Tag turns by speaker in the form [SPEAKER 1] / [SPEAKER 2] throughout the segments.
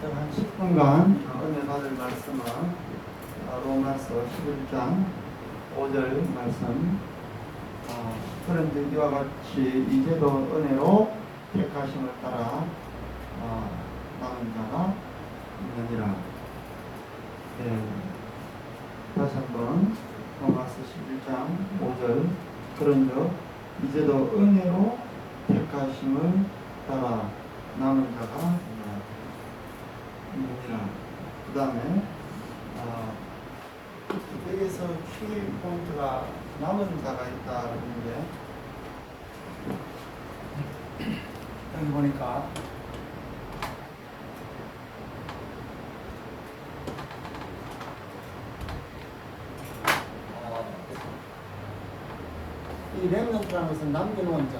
[SPEAKER 1] 한 10분간 은혜 받을 말씀은 아, 로마서 11장 5절 말씀. 아, 그런데 이와 같이 이제도 은혜로 택하심을 따라 아, 남은 자가 있느니라. 예, 다시 한번 로마서 11장 5절. 그런즉 이제도 은혜로 택하심을 따라 남은 자가 있느니라 그 다음에 아, 여기서 키 포인트가 남은 자가 있다 그러는데. 여기 보니까. 어, 이 렘넌트라는 것은 남겨놓은 자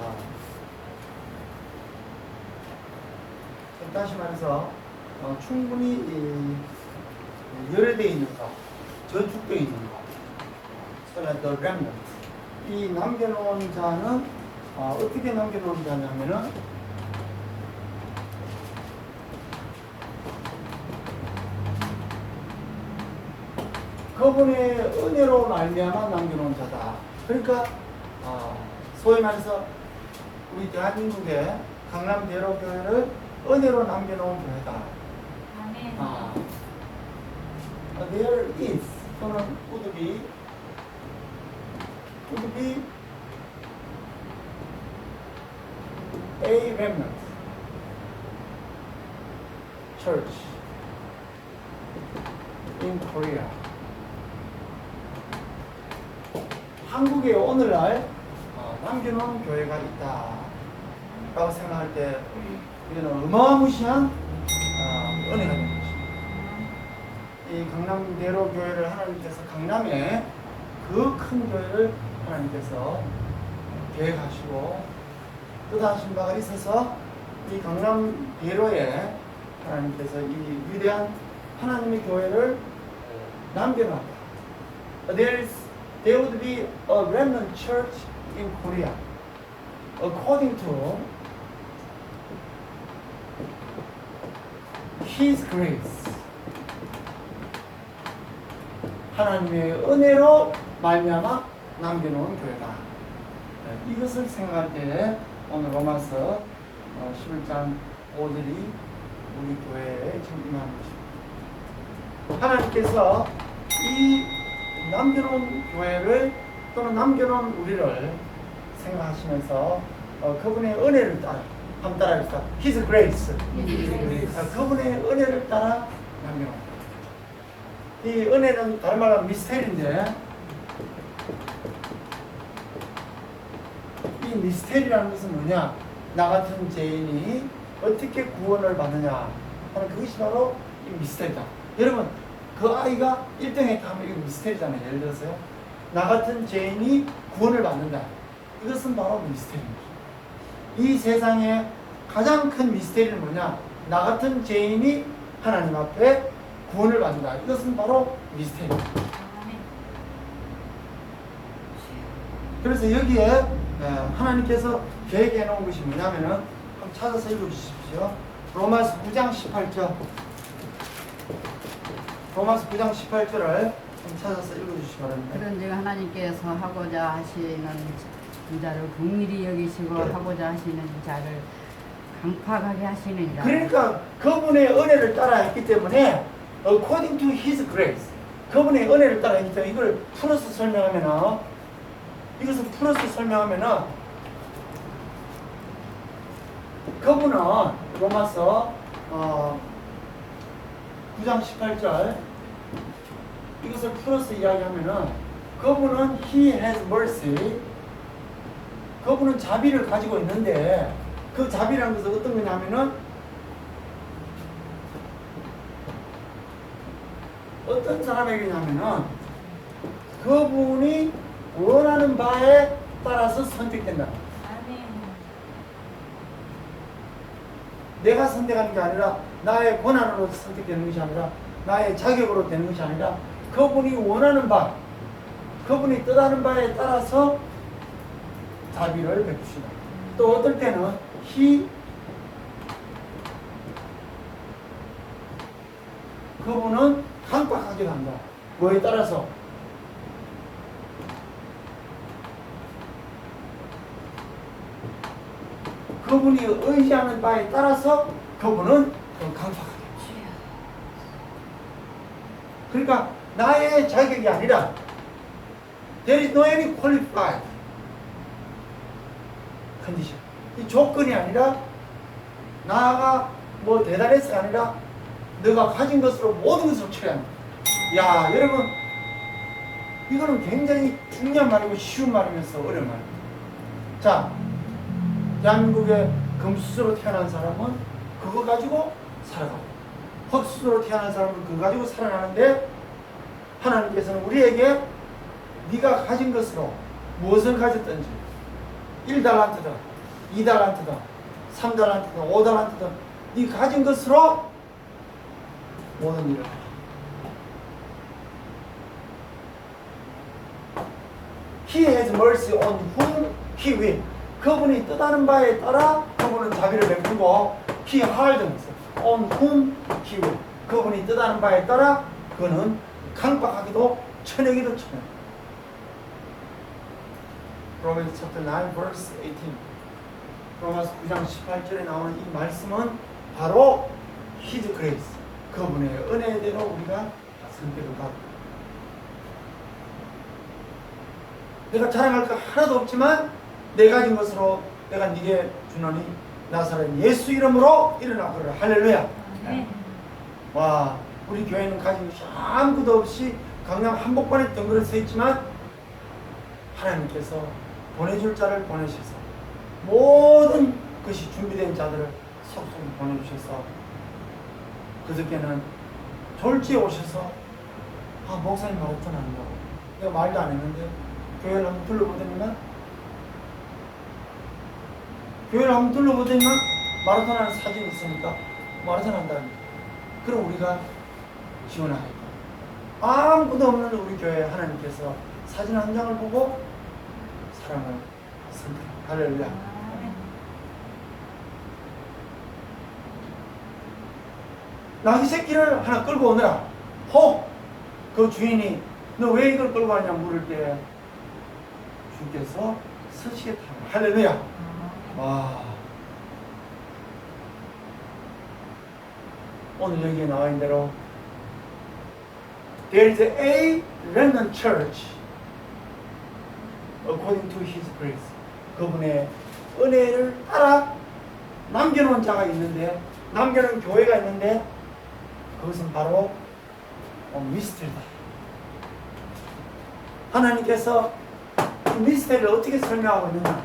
[SPEAKER 1] 아, 말해서 어, 충분히 이, 열애되어 있는 것, 저축되어 있는 것, so the remnant. 이 남겨놓은 자는 어, 어떻게 남겨놓은 자냐면은 그분의 은혜로 말미암아 남겨놓은 자다. 그러니까 어, 소위 말해서 우리 대한민국의 강남 대로 교회를 은혜로 남겨놓은 교회다.
[SPEAKER 2] 아멘.
[SPEAKER 1] 아, there is 또는 would be would be a remnant church in Korea. 한국에 오늘날 어, 남겨놓은 교회가 있다라고 생각할 때 이거는 어마무시한 어, 은혜가 되는 것입니다. 이 강남대로 교회를 하나님께서 강남에 그 큰 교회를 하나님께서 계획하시고 뜻하신 바가 있어서 이 강남대로에 하나님께서 이 위대한 하나님의 교회를 남겨놨다. There is, there would be a remnant church in Korea. According to His grace. 하나님의 은혜로 말미암아 남겨놓은 교회다. 네, 이것을 생각할 때 오늘 로마서 어, 11장 5절이 우리 교회에 참 임하는 것입니다. 하나님께서 이 남겨놓은 교회를 또는 남겨놓은 우리를 생각하시면서 어, 그분의 은혜를 따라 한번 따라합시다. His grace. 아, 그분의 은혜를 따라 남겨놓은 이 은혜는 다른 말로 미스테리인데 이 미스테리라는 것은 뭐냐? 나 같은 죄인이 어떻게 구원을 받느냐 하는 그것이 바로 이 미스테리다. 여러분 그 아이가 1등 했다 하면 이거 미스테리잖아요. 예를 들어서요. 나 같은 죄인이 구원을 받는다. 이것은 바로 미스테리입니다. 이 세상에 가장 큰 미스테리는 뭐냐? 나 같은 죄인이 하나님 앞에 구원을 받는다. 이것은 바로.
[SPEAKER 2] 아멘.
[SPEAKER 1] 그래서 여기에 예, 하나님께서 계획해 놓은 것이 뭐냐면은 한번 찾아서 읽어 주십시오. 로마서 9장 18절. 로마서 9장 18절을 한번 찾아서 읽어 주시기 바랍니다.
[SPEAKER 3] 그런 즉 하나님께서 하고자 하시는 자를 긍휼히 여기시고 하고자 하시는 자를 강팍하게 하시느니라.
[SPEAKER 1] 그러니까 그분의 은혜를 따라 했기 때문에 according to his grace 그분의 은혜를 따라 했기 때문에 이걸 풀어서 설명하면은 이것을 풀어서 설명하면은 그분은 로마서 어, 9장 18절 이것을 풀어서 이야기하면은 그분은 he has mercy 그분은 자비를 가지고 있는데 그 자비라는 것은 어떤 거냐면은 어떤 사람에게냐면은 그분이 원하는 바에 따라서 선택된다. 내가 선택하는 게 아니라 나의 권한으로 선택되는 것이 아니라 나의 자격으로 되는 것이 아니라 그분이 원하는 바, 그분이 뜻하는 바에 따라서 자비를 베푸시다. 또 어떨 때는 히 그분은 강박하기도 한다. 뭐에 따라서 그분이 의지하는 바에 따라서 그분은 강박하게 그러니까 나의 자격이 아니라 there is no any qualified 컨디션. 이 조건이 아니라 나가 뭐 대단해서가 아니라 너가 가진 것으로 모든 것을 처리한다 야. 여러분 이거는 굉장히 중요한 말이고 쉬운 말이면서 어려운 말입니다 자 대한민국의 금수저로 태어난 사람은 그거 가지고 살아가고 흙수저로 태어난 사람은 그거 가지고 살아나는데 하나님께서는 우리에게 네가 가진 것으로 무엇을 가졌든지 1달란트다 2달란트다 3달란트다 5달란트다 네 가진 것으로 모든 일을. He has mercy on whom he will. 그분이 뜻하는 바에 따라 그분은 자비를 베푸고 he hardens on whom he will. 그분이 뜻하는 바에 따라 그는 강박하기도 천하기도 천하. 로마서 chapter 9 verse 18. 로마서 9장 18절에 나오는 이 말씀은 바로 his grace. 그분의 은혜대로 우리가 선택을 받고 내가 자랑할 거 하나도 없지만 내 가 진 것으로 내가 네게 주노니 나사렛 예수 이름으로 일어나거라 할렐루야
[SPEAKER 2] 아멘.
[SPEAKER 1] 와 우리 교회는 가진 것이 아무것도 없이 강남 한복판에 덩그러 서 있지만 하나님께서 보내줄 자를 보내셔서 모든 것이 준비된 자들을 속속히 보내주셔서 그저께는 졸지에 오셔서 아 목사님 말했잖아 요 내가 말도 안 했는데 교회를 한번 둘러보더니만 교회를 한번 둘러보더니만 마라톤 하는 사진이 있으니까 마라톤 한다니. 그럼 우리가 지원하겠다. 아무것도 없는 우리 교회 하나님께서 사진 한 장을 보고 사랑을 선택 할렐루야. 나귀 새끼를 하나 끌고 오느라 혹 그 주인이 너 왜 이걸 끌고 왔냐 물을 때 주께서 서시겠다 할렐루야. 와. 오늘 여기에 나와 있는 대로 There is a remnant church according to His grace. 그분의 은혜를 따라 남겨놓은 자가 있는데 남겨놓은 교회가 있는데 그것은 바로 어, 미스터리다. 하나님께서 이 미스터리를 어떻게 설명하고 있느냐?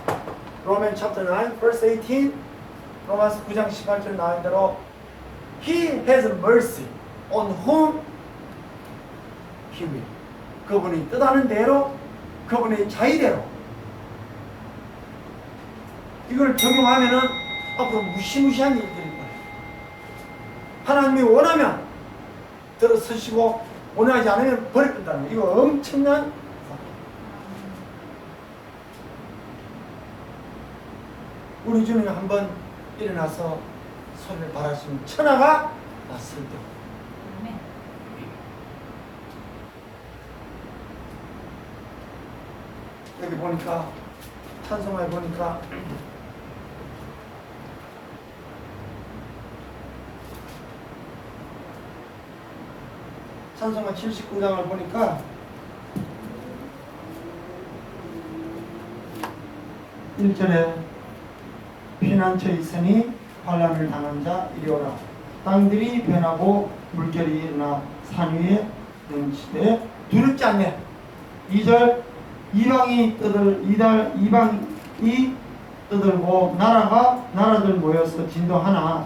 [SPEAKER 1] 로맨 chapter 9 verse 18 로마서 9장 18절 나온 대로 He has mercy on whom He will. 그분이 뜻하는 대로 그분의 자의대로. 이걸 적용하면은 앞으로 무시무시한 일들이 거예요. 하나님이 원하면 들어서시고 원하지 않으면 버려둔다는 이거 엄청난 우리 주님이 한번 일어나서 손을 바라시면 천하가 났을 때
[SPEAKER 2] 아멘.
[SPEAKER 1] 여기 보니까 찬송에 보니까. 찬송가 79장을 보니까 1절에 피난처 있으니 환란을 당한 자 이리오라. 땅들이 변하고 물결이 일어나 산 위에 넘치되 두렵지 않네. 2절 이방이 떠들 이달 이방이 떠들고 나라가 나라들 모여서 진도하나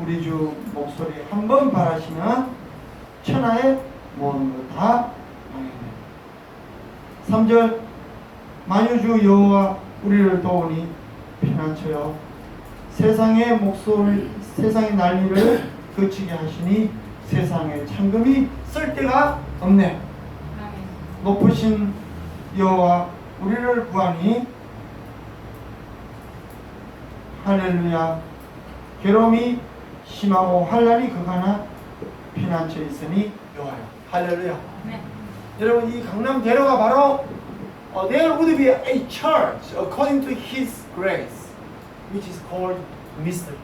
[SPEAKER 1] 우리 주 목소리 한 번 바라시면 천하의 모든 것다 3절 만유주 여호와 우리를 도우니 피난처여 세상의 목소리 세상의 난리를 그치게 하시니 세상에 창금이 쓸 데가 없네. 높으신 여호와 우리를 구하니 할렐루야 괴로움이 심하고 환란이 극하나 피난처 있으니 여호와여 할렐루야.
[SPEAKER 2] 아멘.
[SPEAKER 1] 여러분 이 강남대로가 바로 어, there would be a church according to His grace, which is called mystery.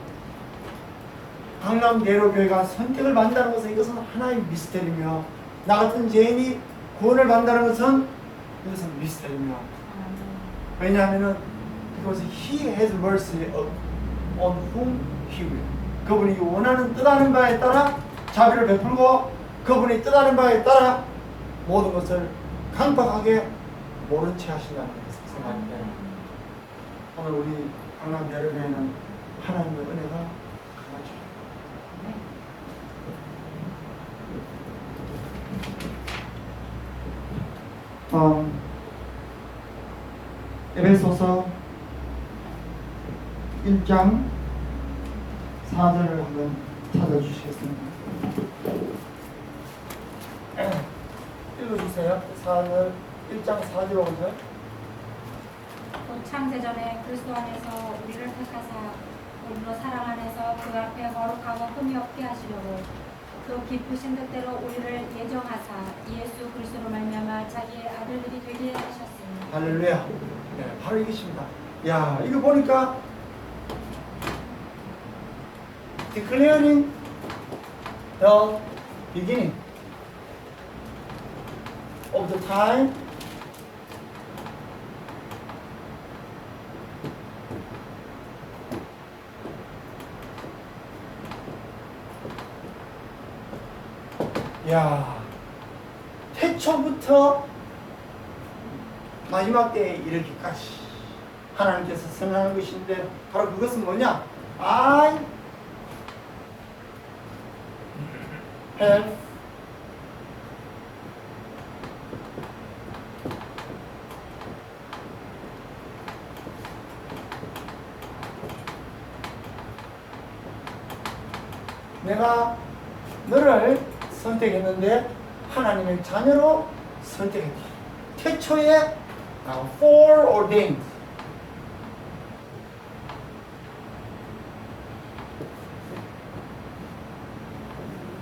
[SPEAKER 1] 강남대로 교회가 선택을 받는다는 것은 이것은 하나의 미스터리며 나 같은 죄인이 구원을 받는다는 것은 미스터리며
[SPEAKER 2] 아멘.
[SPEAKER 1] 왜냐하면은 because He has mercy on whom He will. 그분이 원하는 뜻하는 바에 따라 자비를 베풀고 그분이 뜻하는 바에 따라 모든 것을 강박하게 모른 채 하신다는 것을 생각합니다. 오늘 우리 강남 여름에는 하나님의 은혜가 강하죠. 어, 에베소서 1장 4절을 한번 찾아주시겠습니다. 읽어주세요. 4절 1장 4절 5절.
[SPEAKER 2] 곧 창세전에 그리스도 안에서 우리를 택하사 우리로 사랑 안에서 그 앞에 거룩하고 흠이 없게 하시려고 그 기쁘신 뜻대로 우리를 예정하사 예수 그리스도로 말미암아 자기의 아들들이 되게 하셨습니다.
[SPEAKER 1] 할렐루야. 네, 바로 이것입니다. 야, 이거 보니까 declaring the beginning of the time 야, 태초부터 마지막 때에 이르기까지 하나님께서 선언하는 것인데 바로 그것은 뭐냐? I have 내가 너를 선택했는데 하나님의 자녀로 선택했다. 태초에 아, foreordained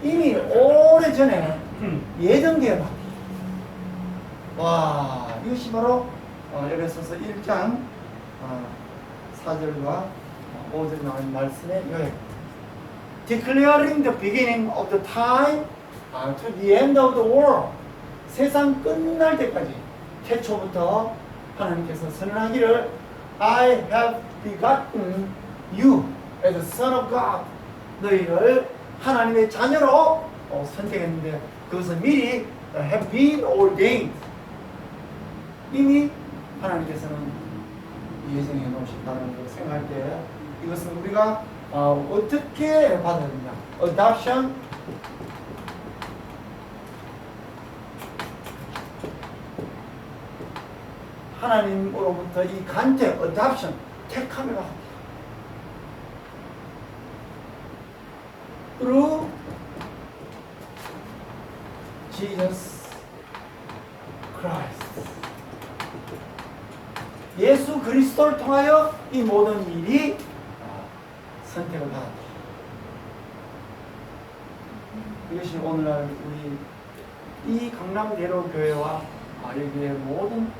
[SPEAKER 1] 이미 오래 전에 예정되어. 와 이것이 바로 어, 에베소서 1장 어, 4절과 5절 나온 말씀의 요약. Declaring the beginning of the time uh, to the end of the world. 세상 끝날 때까지 태초부터 하나님께서 선언하기를 I have begotten you as a son of God. 너희를 하나님의 자녀로 어, 선택했는데 그것은 미리 have been ordained. 이미 하나님께서는 예정해 놓으셨다는 걸 생각할 때 이것은 우리가 어, 어떻게 받아야 되냐? adoption 하나님으로부터 이 간택, adoption, 택함을 받습니다. through Jesus. 예수 그리스도를 통하여 이 모든 일이 아, 선택을 받았다. 이것이 오늘날 우리 이 강남대로 교회와 아, 여기의 모든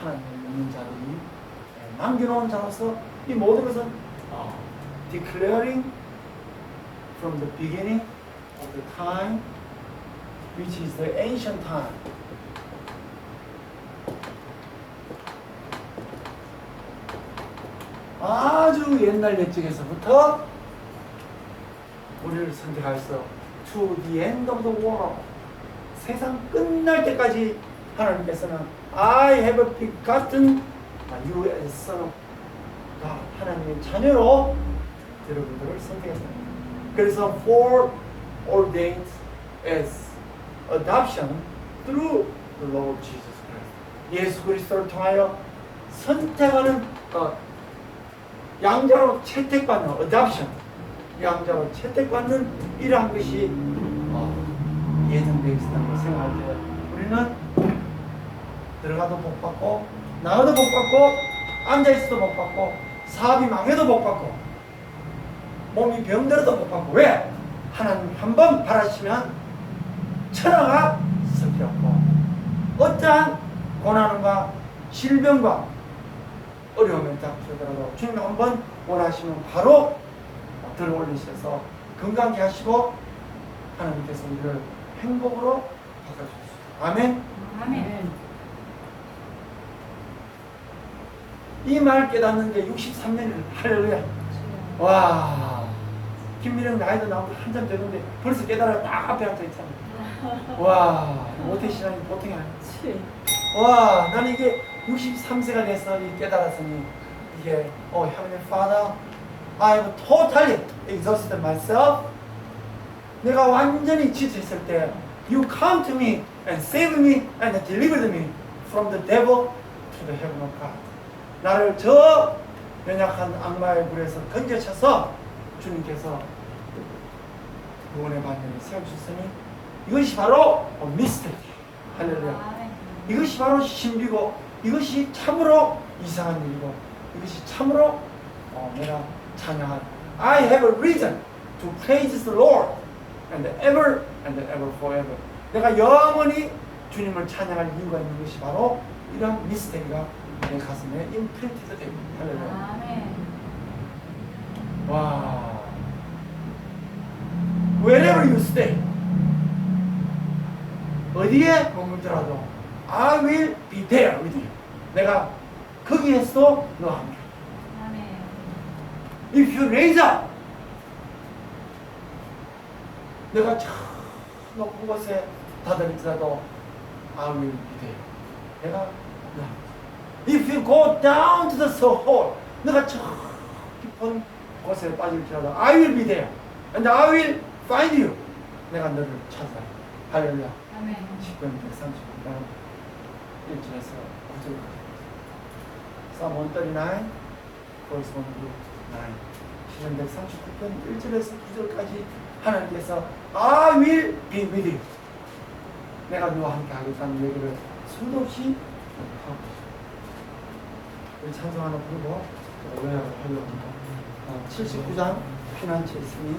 [SPEAKER 1] 하나님 믿는 자들이 예, 남겨놓은 자로서 이 모든 것은 어, declaring from the beginning of the time which is the ancient time 아주 옛날 옛적에서부터 우리를 선택하여서 to the end of the world 세상 끝날 때까지 하나님께서는 I have begotten you as son of God 하나님의 자녀로 여러분들을 선택했습니다. 그래서 for ordained as adoption through the Lord Jesus Christ 예수 그리스도를 통하여 선택하는 것 양자로 채택받는 adoption 양자로 채택받는 이러한 것이 어, 예정되어 있다는 걸 생각할 때 우리는 들어가도 복 받고 나가도 복 받고 앉아 있어도 복 받고 사업이 망해도 복 받고 몸이 병들어도 복 받고 왜 하나님 한 번 바라시면 천하가 없고 어떠한 고난과 질병과 어려움에 닥치더라도 주님 한번 원하시면 바로 들어 올리셔서 건강케 하시고 하나님께서 우리를 행복으로 바꿔주십시오. 아멘.
[SPEAKER 2] 아멘.
[SPEAKER 1] 이 말 깨닫는 게 63년이라 할렐루야. 와. 김미령 나이도 나보다 한참 되는데 벌써 깨달아 딱 앞에 앉아 있잖아. 와. 모태 신앙이 보통이 아니야. 와, 나는 이게 63세가 돼서 이 깨달았으니 이게 어, Heavenly Father, I have totally exhausted myself. 내가 완전히 지쳤을 때 You come to me and save me and delivered me from the devil to the heaven of God. 나를 저 연약한 악마의 불에서 건져쳐서 주님께서 구원의 반열에 세워주셨으니 이것이 바로 미스터리. 할렐루야. 이것이 바로 신비고 이것이 참으로 이상한 일이고 이것이 참으로 어, 내가 찬양한 I have a reason to praise the Lord and ever and ever forever 내가 영원히 주님을 찬양할 이유가 있는 것이 바로 이런 미스테리가 내 가슴에 임프린트가 됩니다. 할렐루야.
[SPEAKER 2] 아멘.
[SPEAKER 1] 와. Wherever you stay. 어디에 머물더라도 I will be there with you. 내가 거기에서도 너와 함께.
[SPEAKER 2] 아멘.
[SPEAKER 1] If you raise up. 내가 저 높은 곳에 다다릴지라도 I will be there. 내가. If you go down to the soul. 내가 저 깊은 곳에 빠질지라도 I will be there. And I will find you. 내가 너를 찾아. 할렐루야.
[SPEAKER 2] 아멘.
[SPEAKER 1] 10편 139편 1절에서 9절까지 Psalm 139 verse 1 to 9 시편 139편 1절에서 9절까지 하나님께서 I will be with you 내가 너와 함께 하겠다는 얘기를 수도 없이 하고. 우리 찬송 하나 부르고 요약을 하려고 합니다. 어, 79장 피난처 있으니